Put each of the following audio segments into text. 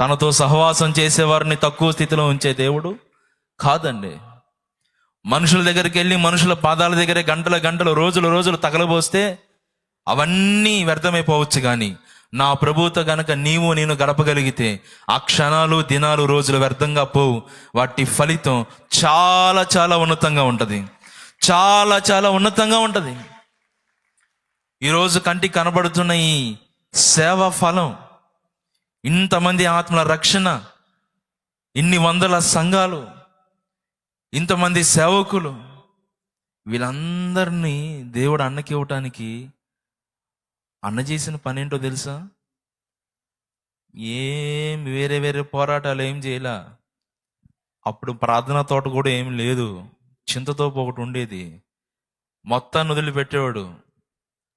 తనతో సహవాసం చేసేవారిని తక్కువ స్థితిలో ఉంచే దేవుడు కాదండి. మనుషుల దగ్గరికి వెళ్ళి మనుషుల పాదాల దగ్గర గంటల గంటలు రోజులు రోజులు తగలబోస్తే అవన్నీ వ్యర్థమైపోవచ్చు కానీ నా ప్రభుతో గనక నీవు నేను గడపగలిగితే ఆ క్షణాలు దినాలు రోజులు వ్యర్థంగా పోవు. వాటి ఫలితం చాలా చాలా ఉన్నతంగా ఉంటుంది. చాలా చాలా ఉన్నతంగా ఉంటుంది. ఈరోజు కంటికి కనబడుతున్న ఈ సేవా ఫలం ఇంతమంది ఆత్మల రక్షణ ఇన్ని వందల సంఘాలు ఇంతమంది సేవకులు వీళ్ళందరినీ దేవుడు అన్నకి ఇవ్వటానికి అన్న చేసిన పని ఏంటో తెలుసా? ఏం వేరే వేరే పోరాటాలు ఏం చేయలా. అప్పుడు ప్రార్థనా తోట కూడా ఏం లేదు. చింతతోపు ఒకటి ఉండేది. మొత్తాన్ని వదిలిపెట్టేవాడు.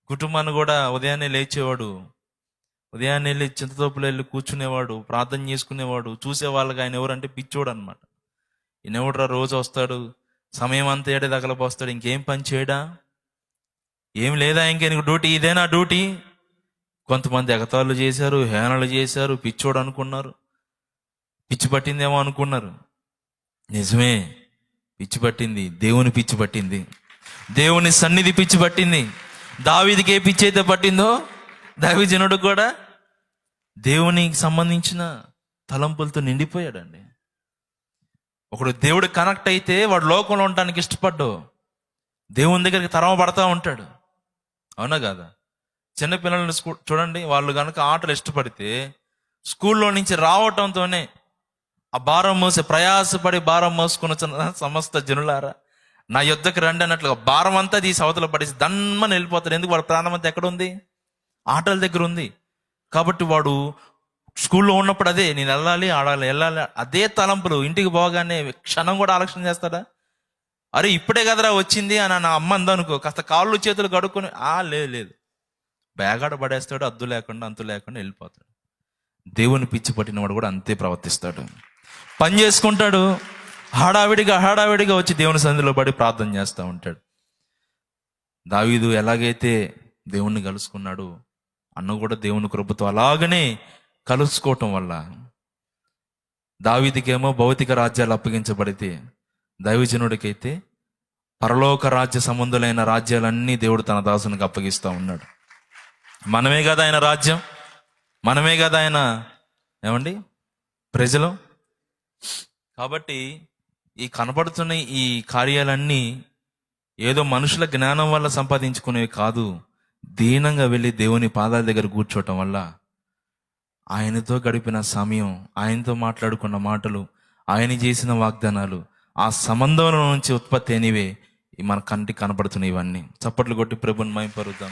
కుటుంబాన్ని కూడా ఉదయాన్నే లేచేవాడు. ఉదయాన్నే వెళ్ళి చింతతోపులో వెళ్ళి కూర్చునేవాడు ప్రార్థన చేసుకునేవాడు చూసేవాళ్ళకి ఆయన ఎవరంటే పిచ్చోడు అనమాట ఎన్నెవడరా రోజు వస్తాడు సమయం అంతా ఏడే తగలపోస్తాడు ఇంకేం పని చేయడా? ఏం లేదా ఇంకెనకు డ్యూటీ? ఇదేనా డ్యూటీ. కొంతమంది ఎగతాళ్ళు చేశారు హేనలు చేశారు పిచ్చోడు అనుకున్నారు. పిచ్చి పట్టిందేమో అనుకున్నారు. నిజమే పిచ్చి పట్టింది దేవుని పిచ్చి పట్టింది. దేవుని సన్నిధి పిచ్చి పట్టింది. దావిదికి ఏ పిచ్చి అయితే పట్టిందో? దావిజనుడు కూడా దేవునికి సంబంధించిన తలంపులతో నిండిపోయాడండి. ఒకడు దేవుడు కనెక్ట్ అయితే వాడు లోకంలో ఉండటానికి ఇష్టపడ్డు. దేవుని దగ్గరికి తరమ పడతా ఉంటాడు. అవునా కాదా? చిన్నపిల్లల్ని స్కూ చూడండి వాళ్ళు కనుక ఆటలు ఇష్టపడితే స్కూల్లో నుంచి రావటంతోనే ఆ భారం మోసే ప్రయాసపడి భారం మోసుకున్న చిన్న సమస్త జనులారా నా యుద్ధకు రండి అన్నట్లుగా భారం అంతా తీసి అవతల పడేసి దన్మని వెళ్ళిపోతారు. ఎందుకు? వాడు ప్రాణం అంతా ఎక్కడ ఉంది? ఆటల దగ్గర ఉంది. కాబట్టి వాడు స్కూల్లో ఉన్నప్పుడు అదే నేను వెళ్ళాలి ఆడాలి వెళ్ళాలి అదే తలంపులు. ఇంటికి పోగానే క్షణం కూడా ఆలక్ష్యం చేస్తాడా? అరే ఇప్పుడే కదరా వచ్చింది అని నా అమ్మ అందనుకో కాస్త కాళ్ళు చేతులు కడుక్కొని ఆ లేదు లేదు. బ్యాగాడ పడేస్తాడు అద్దు లేకుండా అంతు లేకుండా వెళ్ళిపోతాడు. దేవుని పిచ్చి పట్టినవాడు కూడా అంతే ప్రవర్తిస్తాడు. పని చేసుకుంటాడు. హడావిడిగా హడావిడిగా వచ్చి దేవుని సన్నిధిలో పడి ప్రార్థన చేస్తూ ఉంటాడు. దావీదు ఎలాగైతే దేవుణ్ణి కలుసుకున్నాడు అన్న కూడా దేవుని కృపతో అలాగనే కలుసుకోవటం వల్ల దావిదికేమో భౌతిక రాజ్యాలు అప్పగించబడితే దైవజనుడికైతే పరలోక రాజ్య సంబంధులైన రాజ్యాలన్నీ దేవుడు తన దాసునికి అప్పగిస్తూ ఉన్నాడు. మనమే కదా ఆయన రాజ్యం? మనమే కదా ఆయన ఏమండి? ప్రజలు? కాబట్టి ఈ కనబడుతున్న ఈ కార్యాలన్నీ ఏదో మనుషుల జ్ఞానం వల్ల సంపాదించుకునేవి కాదు. దీనంగా వెళ్ళి దేవుని పాదాల దగ్గర కూర్చోవటం వల్ల ఆయనతో గడిపిన సమయం ఆయనతో మాట్లాడుకున్న మాటలు ఆయన చేసిన వాగ్దానాలు ఆ సంబంధంలో నుంచి ఉత్పత్తి అయినవే మన కంటికి కనపడుతున్నాయి ఇవన్నీ. చప్పట్లు కొట్టి ప్రభుని మైపరుద్దాం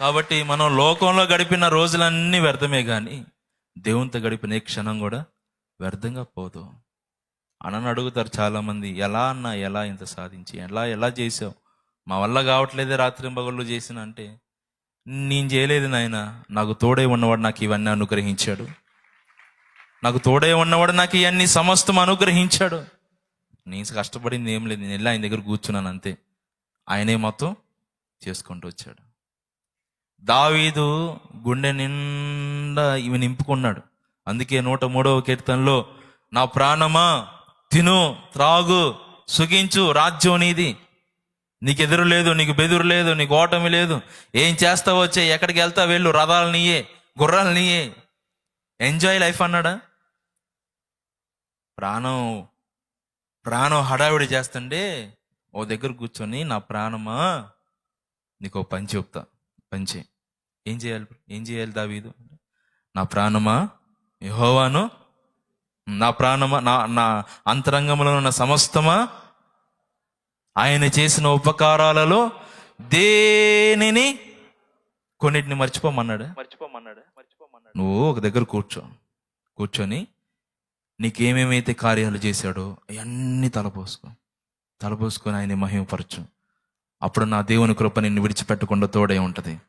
కాబట్టి మనం లోకంలో గడిపిన రోజులన్నీ వ్యర్థమే కానీ దేవునితో గడిపిన ఏ క్షణం కూడా వ్యర్థంగా పోదు. అనని అడుగుతారు చాలామంది ఎలా అన్నా ఎలా ఇంత సాధించి ఎలా ఎలా చేసావు? మా వల్ల కావట్లేదే రాత్రి పగళ్ళు చేసిన అంటే నేను చేయలేదు నాయన. నాకు తోడే ఉన్నవాడు నాకు ఇవన్నీ అనుగ్రహించాడు. నాకు తోడే ఉన్నవాడు నాకు ఇవన్నీ సమస్తం అనుగ్రహించాడు. నేను కష్టపడింది ఏం లేదు. నేను వెళ్ళి ఆయన దగ్గర కూర్చున్నాను అంతే. ఆయనే మొత్తం చేసుకుంటూ వచ్చాడు. దావీదు గుండె నిండా ఇవి నింపుకున్నాడు. అందుకే నూట మూడవ కీర్తనలో నా ప్రాణమా తిను త్రాగు సుగించు రాజ్యం నీది. నీకు ఎదురు లేదు నీకు బెదురు లేదు నీకు ఓటమి లేదు. ఏం చేస్తావో వచ్చే ఎక్కడికి వెళ్తావు వెళ్ళు రథాలు నీయే గుర్రాలు నీయే. ఎంజాయ్ లైఫ్ అన్నాడా? ప్రాణం ప్రాణం హడావిడి చేస్తుంటే ఓ దగ్గర కూర్చొని నా ప్రాణమా? నీకు ఓ పని చెప్తా పంచే ఏం చేయాలి? ఏం చేయాలి దావీదు? నా ప్రాణమా? యహోవాను? నా ప్రాణమా? నా నా అంతరంగంలో ఉన్న సమస్తమా? ఆయన చేసిన ఉపకారాలలో దేనిని కొన్నిటిని మర్చిపోమన్నాడు? మర్చిపోమన్నాడు. మర్చిపోమన్నాడు. నువ్వు ఒక దగ్గర కూర్చో. కూర్చొని నీకేమేమైతే కార్యాలు చేశాడో అవన్నీ తలపోసుకో. తలపోసుకొని ఆయన మహిమపరచు. అప్పుడు నా దేవుని కృప నిన్ను విడిచిపెట్టకుండా తోడే ఉంటది.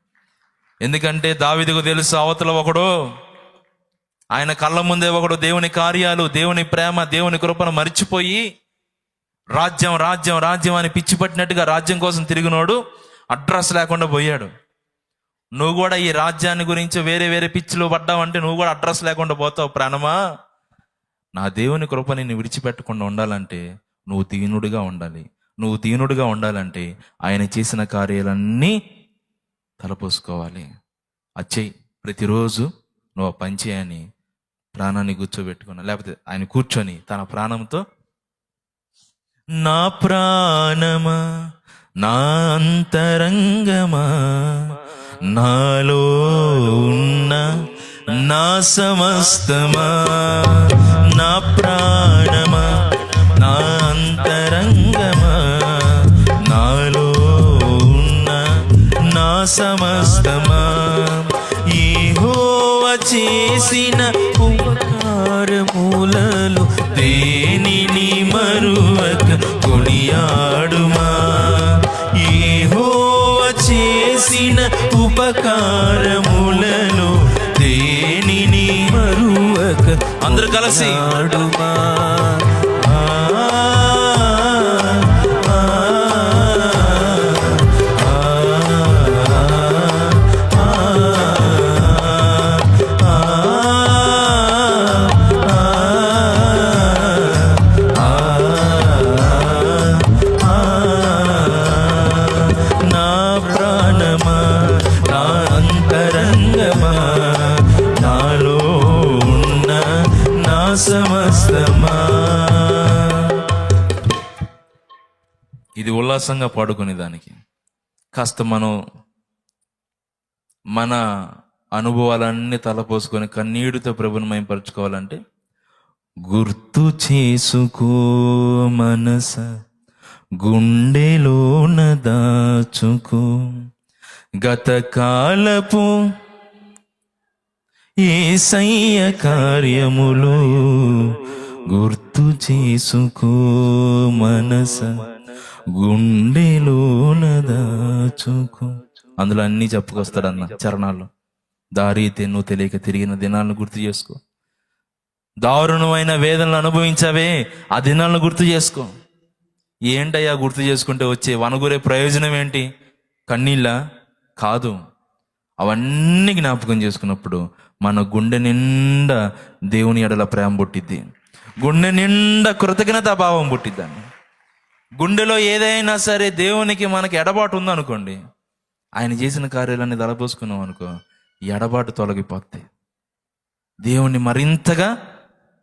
ఎందుకంటే దావిదికు తెలుసు అవతల ఒకడు ఆయన కళ్ళ ముందే ఒకడు దేవుని కార్యాలు దేవుని ప్రేమ దేవుని కృపను మర్చిపోయి రాజ్యం రాజ్యం రాజ్యం అని పిచ్చి పట్టినట్టుగా రాజ్యం కోసం తిరిగినోడు అడ్రస్ లేకుండా పోయాడు. నువ్వు కూడా ఈ రాజ్యాన్ని గురించి వేరే వేరే పిచ్చిలో పడ్డావంటే నువ్వు కూడా అడ్రస్ లేకుండా పోతావు ప్రాణమా? నా దేవుని కృప నిన్ను విడిచిపెట్టకుండా ఉండాలంటే నువ్వు దీనుడిగా ఉండాలి. నువ్వు దీనుడిగా ఉండాలంటే ఆయన చేసిన కార్యాలన్నీ తలపోసుకోవాలి. అచ్చేయి ప్రతిరోజు నువ్వు ఆ పని చేయని ప్రాణాన్ని కూర్చోబెట్టుకున్నా లేకపోతే ఆయన కూర్చొని తన ప్రాణంతో నా ప్రాణమా నా అంతరంగమా నాలో ఉన్న నా సమస్తమా నా ప్రాణమా నా అంతరంగమా నాలో ఉన్న నా సమస్తమా. యెహోవ చేసిన ఉపకారములలో కొనియాడుమా? యెహోవ చేసిన ఉపకారములలో దేనిని మరువక అందరూ కలిసి. ఆడుమా ఉల్లాసంగా పాడుకునే దానికి. కాస్త మనం మన అనుభవాలన్నీ తలపోసుకొని కన్నీడితో ప్రభుని మయంపరచుకోవాలంటే గుర్తు చేసుకో మనస గుండెలోన దాచుకో. గతకాలపు ఏసయ్య కార్యములు గుర్తు చేసుకో మనస. గుండెలోన దాచుకో అందులో అన్ని చెప్పుకొస్తాడన్న చరణాల్లో. దారి తెన్ను తెలియక తిరిగిన దినాలను గుర్తు చేసుకో. దారుణమైన వేదనలు అనుభవించవే ఆ దినాలను గుర్తు చేసుకో. ఏంటయ్యా గుర్తు చేసుకుంటే వచ్చే వనగురే ప్రయోజనం ఏంటి? కన్నీళ్ళ? కాదు. అవన్నీ జ్ఞాపకం చేసుకున్నప్పుడు మన గుండె నిండా దేవుని ఎడల ప్రేమ పుట్టిద్ది. గుండె నిండా కృతజ్ఞతా భావం పుట్టిద్దాన్ని గుండెలో ఏదైనా సరే దేవునికి మనకి ఎడబాటు ఉందనుకోండి ఆయన చేసిన కార్యాలన్నీ తలపోసుకున్నాం అనుకో ఎడబాటు తొలగిపోతే దేవుణ్ణి మరింతగా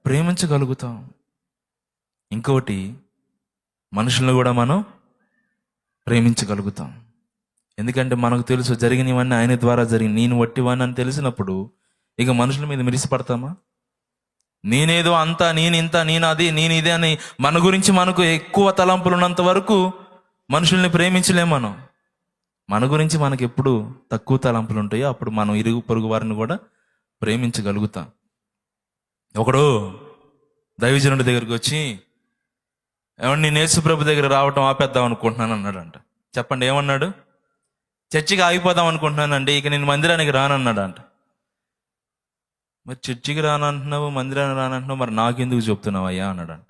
ప్రేమించగలుగుతాం. ఇంకోటి మనుషులను కూడా మనం ప్రేమించగలుగుతాం. ఎందుకంటే మనకు తెలుసు జరిగినవన్నీ ఆయన ద్వారా జరిగి నేను వట్టివాన్ని అని తెలిసినప్పుడు ఇక మనుషుల మీద మిరిసిపడతామా? నేనేదో అంతా నేను ఇంత నేను అది నేను ఇదే అని మన గురించి మనకు ఎక్కువ తలంపులు ఉన్నంత వరకు మనుషుల్ని ప్రేమించలేం మనం. మన గురించి మనకి ఎప్పుడు తక్కువ తలంపులు ఉంటాయో అప్పుడు మనం ఇరుగు పొరుగు వారిని కూడా ప్రేమించగలుగుతాం. ఒకడు దైవజనుడి దగ్గరికి వచ్చి ఏమన్నా నేను దగ్గర రావటం ఆపేద్దాం అనుకుంటున్నాను అన్నాడంట. చెప్పండి ఏమన్నాడు? చర్చికి ఆగిపోదాం అనుకుంటున్నానండి ఇక నేను మందిరానికి రానన్నాడంట. మరి చర్చికి రానంటున్నావు మందిరానికి రానంటున్నావు మరి నాకెందుకు చెప్తున్నావు అయ్యా అన్నాడంట.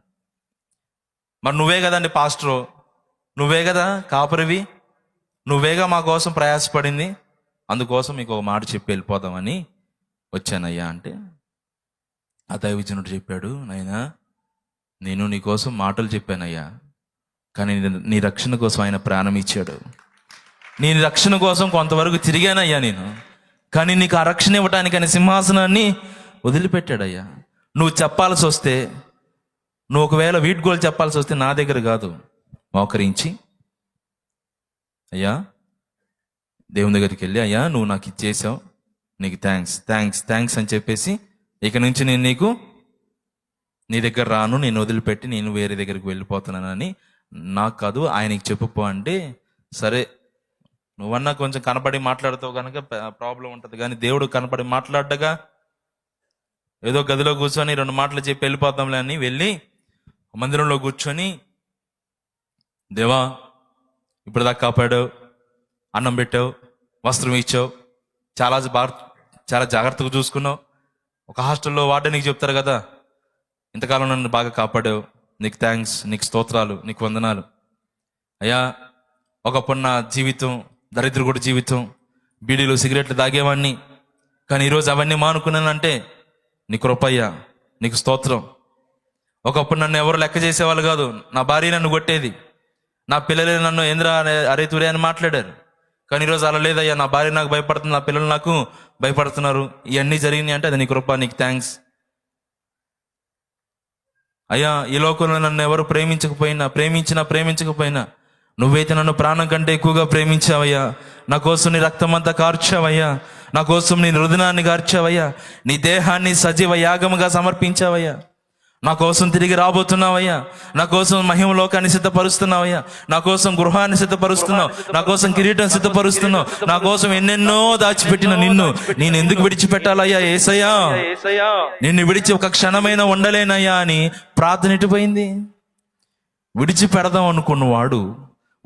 మరి నువ్వే కదండి పాస్టరు? నువ్వే కదా కాపరివి? నువ్వేగా మా కోసం ప్రయాసపడింది? అందుకోసం మీకు ఒక మాట చెప్పి వెళ్ళిపోదామని వచ్చానయ్యా అంటే ఆ దైవజనుడు చెప్పాడు నాయనా నేను నీకోసం మాటలు చెప్పానయ్యా కానీ నీ- నీ రక్షణ కోసం ఆయన ప్రాణం ఇచ్చాడు. నీ రక్షణ కోసం కొంతవరకు తిరిగానయ్యా నేను. కానీ నీకు ఆ రక్షణ ఇవ్వటానికి ఆయన సింహాసనాన్ని వదిలిపెట్టాడయ్యా. నువ్వు చెప్పాల్సి వస్తే నువ్వు ఒకవేళ వీట్ గోల్ చెప్పాల్సి వస్తే నా దగ్గర కాదు. మోకరించి అయ్యా దేవుని దగ్గరికి వెళ్ళి అయ్యా నువ్వు నాకు ఇచ్చేసావు నీకు థ్యాంక్స్ థ్యాంక్స్ థ్యాంక్స్ అని చెప్పేసి ఇక నుంచి నేను నీకు నీ దగ్గర రాను నేను వదిలిపెట్టి నేను వేరే దగ్గరికి వెళ్ళిపోతున్నానని నాకు కాదు ఆయనకి చెప్పుకో అంటే సరే నువ్వన్నా కొంచెం కనపడి మాట్లాడుతావు కనుక ప్రాబ్లం ఉంటుంది. కానీ దేవుడు కనపడి మాట్లాడగా ఏదో గదిలో కూర్చొని రెండు మాటలు చెప్పి వెళ్ళిపోతాంలే అని వెళ్ళి మందిరంలో కూర్చొని దేవా ఇప్పుడు దాకా కాపాడావు? అన్నం పెట్టావు? వస్త్రం ఇచ్చావు? చాలా బాగా చాలా జాగ్రత్తగా చూసుకున్నావు? ఒక హాస్టల్లో వాడే నీకు చెప్తారు కదా ఇంతకాలం నన్ను బాగా కాపాడావు. నీకు థ్యాంక్స్ నీకు స్తోత్రాలు నీకు వందనాలు. అయ్యా ఒకప్పుడు నా జీవితం దరిద్రకుడు జీవితం. బీడీలు సిగరెట్లు తాగేవాడిని కానీ ఈరోజు అవన్నీ మానుకున్నానంటే నీ కృపయ్యా నీకు స్తోత్రం. ఒకప్పుడు నన్ను ఎవరు లెక్క చేసేవాళ్ళు కాదు. నా భార్య నన్ను కొట్టేది. నా పిల్లలే నన్ను ఏంద్రా అనే- అరే తురే అని మాట్లాడారు. కానీ ఈరోజు అలా లేదయ్యా. నా భార్య నాకు భయపడుతుంది. నా పిల్లలు నాకు భయపడుతున్నారు. ఇవన్నీ జరిగినాయి అంటే అది నీ కృప నీకు థ్యాంక్స్. అయ్యా ఈ లోకంలో నన్ను ఎవరు ప్రేమించకపోయినా ప్రేమించినా ప్రేమించకపోయినా నువ్వైతే నన్ను ప్రాణం కంటే ఎక్కువగా ప్రేమించావయ్యా. నా కోసం నీ రక్తమంతా కార్చావయ్యా. నా కోసం నీ హృదయాన్ని కార్చావయ్యా. నీ దేహాన్ని సజీవ యాగముగా సమర్పించావయ్యా. నా కోసం తిరిగి రాబోతున్నావయ్యా. నా కోసం మహిమ లోకాన్ని సిద్ధపరుస్తున్నావయ్యా. నా కోసం గృహాన్ని సిద్ధపరుస్తున్నావు. నా కోసం కిరీటం సిద్ధపరుస్తున్నావు. నా కోసం ఎన్నెన్నో దాచిపెట్టిన నిన్ను నేను ఎందుకు విడిచిపెట్టాలయ్యా ఏసయ్యా? నిన్ను విడిచి ఒక క్షణమైన ఉండలేనయ్యా అని ప్రార్థన ఇటుపోయింది విడిచి పెడదాం అనుకున్నవాడు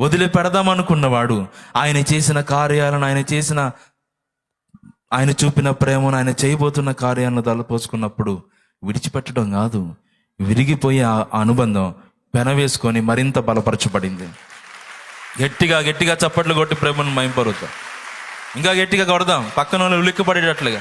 వదిలి అనుకున్నవాడు ఆయన చేసిన కార్యాలను ఆయన చేసిన ఆయన చూపిన ప్రేమను ఆయన చేయబోతున్న కార్యాలను తలపోసుకున్నప్పుడు విడిచిపెట్టడం కాదు. విరిగిపోయే ఆ అనుబంధం పెనవేసుకొని మరింత బలపరచబడింది. గట్టిగా గట్టిగా చప్పట్లు కొట్టి ప్రేమను మైంపరుద్దాం ఇంకా గట్టిగా కొడదాం. పక్కన వాళ్ళు ఉలిక్కిపడేటట్లుగా.